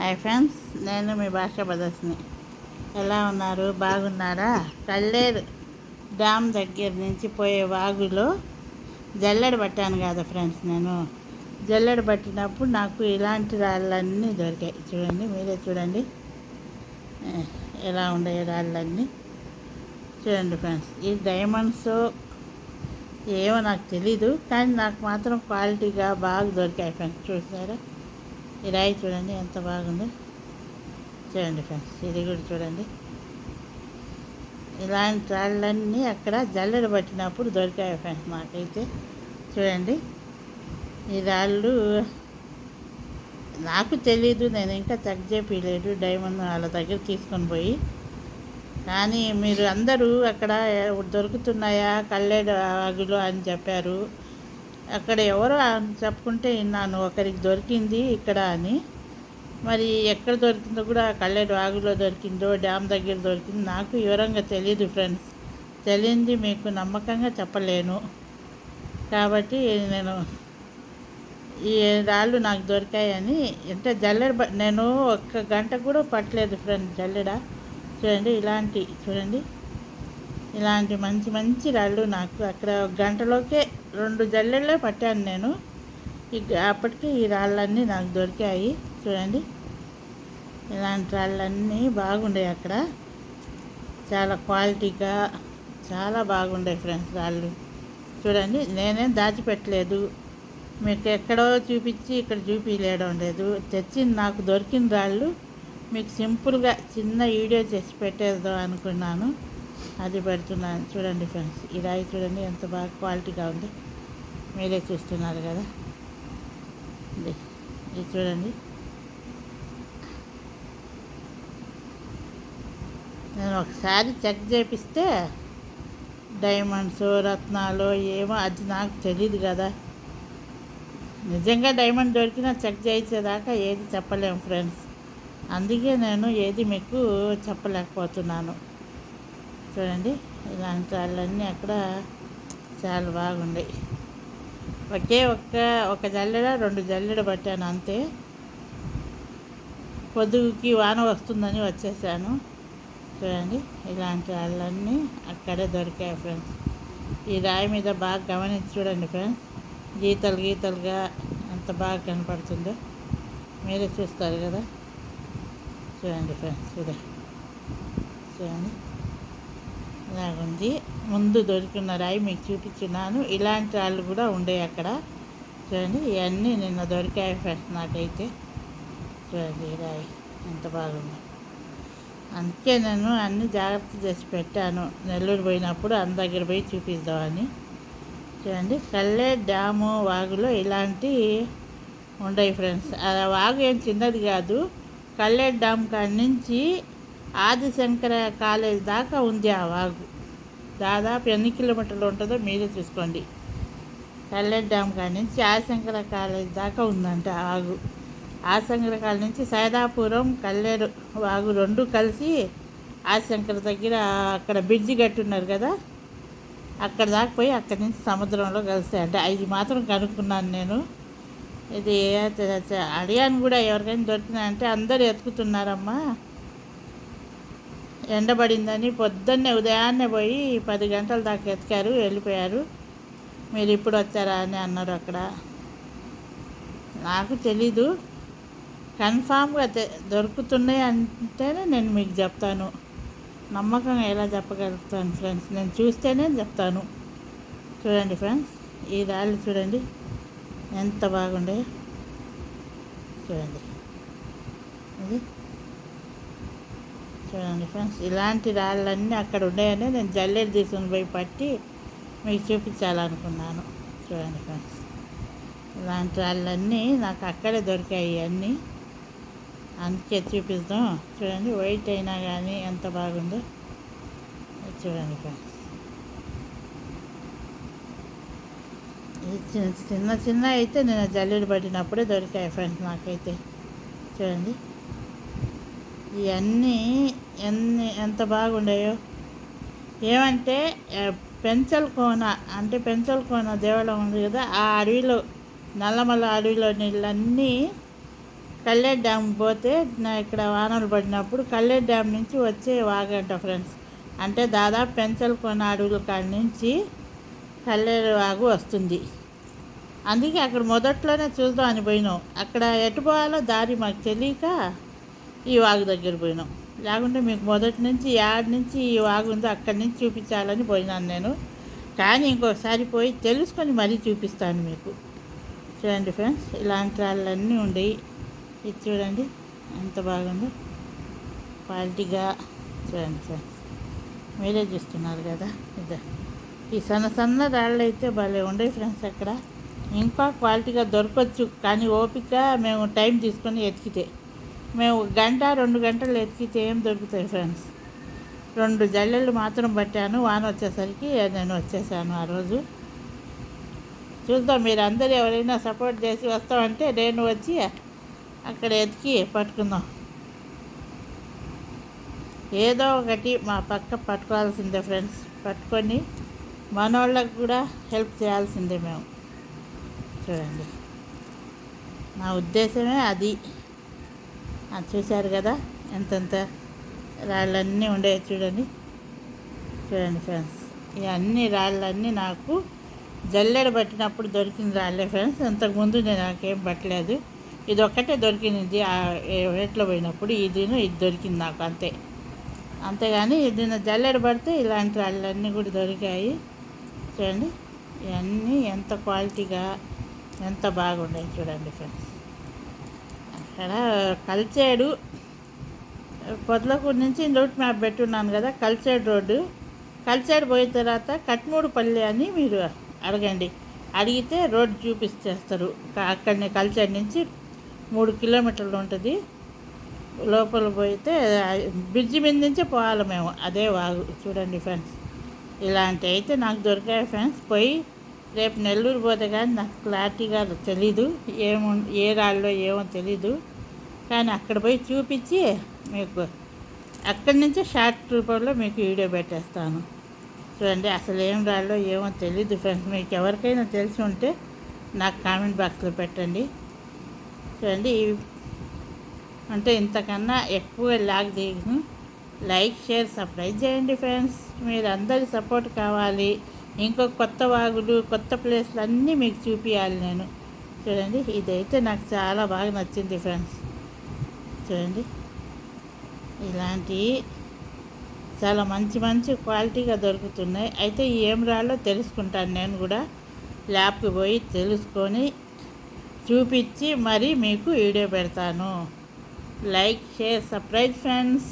Hi friends నేను మీ భాష ప్రదర్శిని. ఎలా ఉన్నారు? బాగున్నారా? కల్లేరు డ్యామ్ దగ్గర నుంచి పోయే వాగులో జల్లెడ పట్టాను కదా ఫ్రెండ్స్ నేను. జల్లెడ పట్టినప్పుడు నాకు ఇలాంటి రాళ్ళన్నీ దొరికాయి. చూడండి మీరే చూడండి. ఎలా ఉండే రాళ్ళన్నీ. చూడండి ఫ్రెండ్స్ ఈ డైమండ్స్ ఏమో నాకు తెలీదు కానీ నాకు మాత్రం క్వాలిటీగా బాగా దొరికాయి ఫ్రెండ్స్. చూసారా? ఈ రాయి చూడండి ఎంత బాగుందో. చూడండి ఫ్రెండ్స్ ఇది కూడా చూడండి. ఇలాంటి రాళ్ళన్నీ అక్కడ జల్లెడ పట్టినప్పుడు దొరికాయి ఫ్రెండ్స్ మాకైతే. చూడండి ఈ రాళ్ళు నాకు తెలీదు నేను ఇంకా చెక్ చేయలేదు డైమండ్ వాళ్ళ దగ్గర తీసుకొని పోయి. కానీ మీరు అందరూ అక్కడ దొరుకుతున్నాయా కళ్ళేడు అగులు అని చెప్పారు. అక్కడ ఎవరో చెప్పుకుంటే విన్నాను ఒకరికి దొరికింది ఇక్కడ అని. మరి ఎక్కడ దొరికిందో కూడా కల్లేడు వాగులో దొరికిందో డ్యామ్ దగ్గర దొరికింది నాకు వివరంగా తెలియదు ఫ్రెండ్స్. తెలియంది మీకు నమ్మకంగా చెప్పలేను. కాబట్టి నేను ఈ రాళ్ళు నాకు దొరికాయని అంటే జల్లెడ నేను ఒక్క గంట కూడా పట్టలేదు ఫ్రెండ్ జల్లెడ. చూడండి ఇలాంటి చూడండి. ఇలాంటి మంచి మంచి రాళ్ళు నాకు అక్కడ గంటలోకే రెండు జల్లెళ్ళే పట్టాను నేను. ఇక అప్పటికి ఈ రాళ్ళన్నీ నాకు దొరికాయి. చూడండి. ఇలాంటి రాళ్ళన్నీ బాగుండే అక్కడ. చాలా క్వాలిటీగా చాలా బాగుండే ఫ్రెండ్స్ రాళ్ళు. చూడండి నేనేం దాచిపెట్టలేదు. మీకు ఎక్కడో చూపించి ఇక్కడ చూపించలేడం లేదు. తెచ్చింది నాకు దొరికిన రాళ్ళు మీకు సింపుల్గా చిన్న వీడియో చేసి పెట్టేద్దాం అనుకున్నాను. అది పెడుతున్నాను. చూడండి ఫ్రెండ్స్ ఈ రాయి చూడండి ఎంత బాగా క్వాలిటీగా ఉంది. మీరే చూస్తున్నారు కదా. ఇది ఇది చూడండి. నేను ఒకసారి చెక్ చేపిస్తే డైమండ్స్ రత్నాలు ఏమో అది నాకు తెలియదు కదా. నిజంగా డైమండ్ దొరికినా చెక్ చేయించేదాకా ఏది చెప్పలేము ఫ్రెండ్స్. అందుకే నేను ఏది మీకు చెప్పలేకపోతున్నాను. చూడండి ఇలాంటి వాళ్ళన్నీ అక్కడ చాలా బాగుండే ఒకే ఒక్క ఒక జల్లెడ రెండు జల్లెడ పట్టాను అంతే. పొద్దుకి వాన వస్తుందని వచ్చేసాను. చూడండి ఇలాంటి వాళ్ళన్నీ అక్కడే దొరికాయి ఫ్రెండ్స్. ఈ రాయి మీద బాగా గమనించి చూడండి ఫ్రెండ్స్. గీతలు గీతలుగా ఎంత బాగా కనపడుతుందో. మీరే చూస్తారు కదా. చూడండి ఫ్రెండ్స్ ఇదే. చూడండి. ఇలాగుంది ముందు దొరికిన రాయి మీకు చూపించున్నాను ఇలాంటి రాళ్ళు కూడా ఉండే అక్కడ. చూడండి ఇవన్నీ నిన్న దొరికాయి ఫ్రెండ్స్ నాకైతే. చూడండి ఈ రాయి ఎంత బాగుంది. అందుకే నేను అన్ని జాగ్రత్త చేసి పెట్టాను. నెల్లూరు పోయినప్పుడు అంద దగ్గర పోయి చూపిద్దామని. చూడండి కల్లే డ్యాము వాగులో ఇలాంటి ఉండయి ఫ్రెండ్స్. ఆ వాగు ఏం చిన్నది కాదు. కల్లే డ్యామ్ కాడి నుంచి ఆదిశంకర కాలేజ్ దాకా ఉంది ఆ వాగు. దాదాపు ఎన్ని కిలోమీటర్లు ఉంటుందో మీరే చూసుకోండి. కల్లెడ్ డ్యామ్ కాడి నుంచి ఆదిశంకర కాలేజ్ దాకా ఉందంట ఆ వాగు. కాలేజ్ నుంచి సైదాపురం కల్లేరు వాగు రెండు కలిసి ఆదిశంకర దగ్గర అక్కడ బ్రిడ్జి కట్టున్నారు కదా. అక్కడ దాకా పోయి అక్కడి నుంచి సముద్రంలో కలిసాయంట. ఇది మాత్రం కనుక్కున్నాను నేను. ఇది అడిగాను కూడా ఎవరికైనా దొరికినాయంటే అందరు ఎత్తుకుతున్నారమ్మా. ఎండబడిందని పొద్దున్నే ఉదయాన్నే పోయి పది గంటల దాకా ఎతికారు వెళ్ళిపోయారు. మీరు ఇప్పుడు వచ్చారా అని అన్నారు అక్కడ. నాకు తెలీదు. కన్ఫామ్గా దొరుకుతున్నాయి అంటేనే నేను మీకు చెప్తాను. నమ్మకంగా ఎలా చెప్పగలుగుతాను ఫ్రెండ్స్? నేను చూస్తేనే చెప్తాను. చూడండి ఫ్రెండ్స్ ఈ రాళ్ళు చూడండి. ఎంత బాగుండే. చూడండి. ఇది చూడండి ఫ్రెండ్స్ ఇలాంటి రాళ్ళన్నీ అక్కడ ఉన్నాయని నేను జల్లెడ తీసుకుని పోయి పట్టి మీకు చూపించాలనుకున్నాను. చూడండి ఫ్రెండ్స్ ఇలాంటి రాళ్ళన్నీ నాకు అక్కడే దొరికాయి అన్నీ. అందుకే చూపిస్తాం చూడండి వైట్ అయినా కానీ ఎంత బాగుందో. చూడండి ఫ్రెండ్స్ చిన్న చిన్న చిన్న అయితే నేను జల్లెడ పట్టినప్పుడే దొరికాయి ఫ్రెండ్స్ నాకైతే. చూడండి. ఇవన్నీ ఎన్ని ఎంత బాగుండాయో. ఏమంటే ఆ, కోన అంటే పెంచల కోన దేవాలయం ఉంది కదా ఆ అడవిలో నల్లమల్ల అడవిలో నీళ్ళన్నీ కల్లెడ్ డ్యామ్ పోతే నా ఇక్కడ వానలు పడినప్పుడు కల్లెడ్ డ్యామ్ నుంచి వచ్చే వాగంట ఫ్రెండ్స్. అంటే దాదాపు పెంచల కోన అడవుల కాడి నుంచి కల్లేరు వాగు వస్తుంది. అందుకే అక్కడ మొదట్లోనే చూద్దాం అని పోయినాం. అక్కడ ఎటు పోవాలో దారి మాకు తెలియక ఈ వాగు దగ్గర పోయినాం. లేకుంటే మీకు మొదటి నుంచి యాడ్ నుంచి ఈ వాగు ఉందో అక్కడి నుంచి చూపించాలని పోయినాను నేను. కానీ ఇంకొకసారి పోయి తెలుసుకొని మరీ చూపిస్తాను మీకు. చూడండి ఫ్రెండ్స్ ఇలాంటి రాళ్ళన్నీ ఉండేవి ఇది చూడండి ఎంత బాగుందో. క్వాలిటీగా చూడండి ఫ్రెండ్స్ మీరే చూస్తున్నారు కదా. ఇదే. ఈ సన్న సన్న రాళ్ళు అయితే భలే ఉండేవి ఫ్రెండ్స్ అక్కడ. ఇంకా క్వాలిటీగా దొరకవచ్చు కానీ ఓపిక మేము టైం తీసుకొని ఎతికితే. మేము గంట రెండు గంటలు ఎతికితే ఏం దొరుకుతాయి ఫ్రెండ్స్. రెండు జల్లెళ్ళు మాత్రం పట్టాను వాన వచ్చేసరికి నేను వచ్చేసాను ఆ రోజు. చూద్దాం మీరు అందరు ఎవరైనా సపోర్ట్ చేసి వస్తామంటే నేను వచ్చి అక్కడ ఎతికి పట్టుకుందాం. ఏదో ఒకటి మా పక్క పట్టుకోవాల్సిందే ఫ్రెండ్స్. పట్టుకొని మనోళ్ళకు కూడా హెల్ప్ చేయాల్సిందే మేము. చూడండి. నా ఉద్దేశమే అది. చూశారు కదా? ఎంతెంత రాళ్ళన్నీ ఉండే చూడండి. చూడండి ఫ్రెండ్స్. ఇవన్నీ రాళ్ళన్నీ నాకు జల్లెడ పట్టినప్పుడు దొరికిన రాళ్ళే ఫ్రెండ్స్. అంతకుముందు నేను నాకేం పట్టలేదు. ఇది ఒక్కటే దొరికింది. ఆ ఎట్లా పోయినప్పుడు ఇదిను ఇది దొరికింది నాకు అంతే. అంతేగాని ఇది జల్లెడ పడితే ఇలాంటి రాళ్ళన్నీ కూడా దొరికాయి. చూడండి. ఇవన్నీ ఎంత క్వాలిటీగా ఎంత బాగున్నాయి చూడండి ఫ్రెండ్స్. అక్కడ కల్చేడు పొదలకూరు నుంచి రూట్ మ్యాప్ పెట్టున్నాను కదా కల్చేడు రోడ్డు. కల్చేడు పోయిన తర్వాత కట్మూడుపల్లి అని మీరు అడగండి. అడిగితే రోడ్ చూపిస్తేస్తారు అక్కడనే కల్చేడు నుంచి మూడు కిలోమీటర్లు ఉంటుంది. లోపల పోయితే బ్రిడ్జి మీద నుంచే పోవాలి మేము. అదే వాగు. చూడండి ఫ్రెండ్స్. ఇలాంటి అయితే నాకు దొరికాయి ఫ్రెండ్స్. పోయి రేపు నెల్లూరు పోతే కానీ నాకు క్లారిటీగా తెలీదు ఏము ఏ రాళ్ళో ఏమో తెలీదు. కానీ అక్కడ పోయి చూపించి మీకు అక్కడి నుంచి షార్ట్ రూపంలో మీకు వీడియో పెట్టేస్తాను. చూడండి అసలు ఏం రాలో ఏమో తెలీదు ఫ్రెండ్స్. మీకు ఎవరికైనా తెలిసి ఉంటే నాకు కామెంట్ బాక్స్లో పెట్టండి. చూడండి అంటే ఇంతకన్నా ఎక్కువ లాగ్ దిగు లైక్ షేర్ సబ్స్క్రైబ్ చేయండి ఫ్రెండ్స్. మీరు అందరి సపోర్ట్ కావాలి. ఇంకో కొత్త వాగులు కొత్త ప్లేస్లు అన్నీ మీకు చూపించాలి నేను. చూడండి ఇదైతే నాకు చాలా బాగా నచ్చింది ఫ్రెండ్స్. చూడండి. ఇలాంటి చాలా మంచి మంచి క్వాలిటీగా దొరుకుతున్నాయి. అయితే ఏం రాలో తెలుసుకుంటాను నేను కూడా. ల్యాబ్కి పోయి తెలుసుకొని చూపించి మరి మీకు వీడియో పెడతాను. Like share surprise friends.